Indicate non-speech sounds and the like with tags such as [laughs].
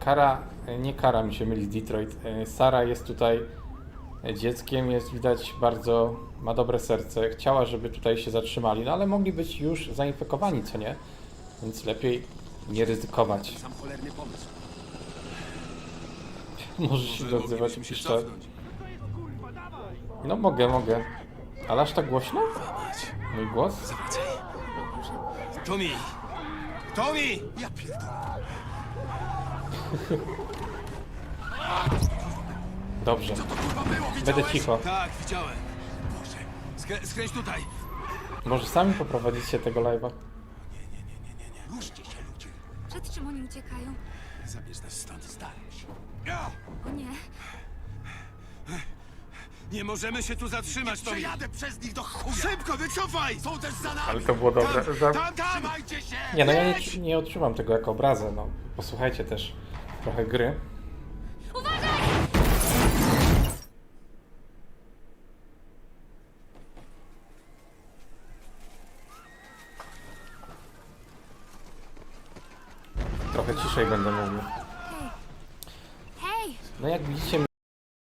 Kara, e, nie Kara mi się myli z Detroit. E, Sara jest tutaj e, dzieckiem, jest widać bardzo, ma dobre serce. Chciała, żeby tutaj się zatrzymali, no ale mogli być już zainfekowani, co nie? Więc lepiej nie ryzykować. Sam cholerny pomysł. [laughs] Możesz się Moglibyśmy się cofnąć. No mogę, mogę. Ale aż tak głośno? Mój głos? Zawracaj. Tommy! Tommy! Ja pierdolę. Dobrze. To? Będę cicho. Tak, widziałem. Boże. Skrę skręć tutaj. Może sami poprowadzicie tego live'a? Ruszcie się, ludzie. Przed czym oni uciekają? Zabierz nas stąd, staniesz. Ja! O nie, Nie możemy się tu zatrzymać, Tommy. Przejadę przez nich do chuja! Szybko, wycofaj! Są też za nami! Ale to było dobre. Za... Tam, tam! Trzymajcie się! Nie, no ja nie, nie odczuwam tego jako obrazę, no. Posłuchajcie też trochę gry. Trochę ciszej będę mówił. No jak widzicie,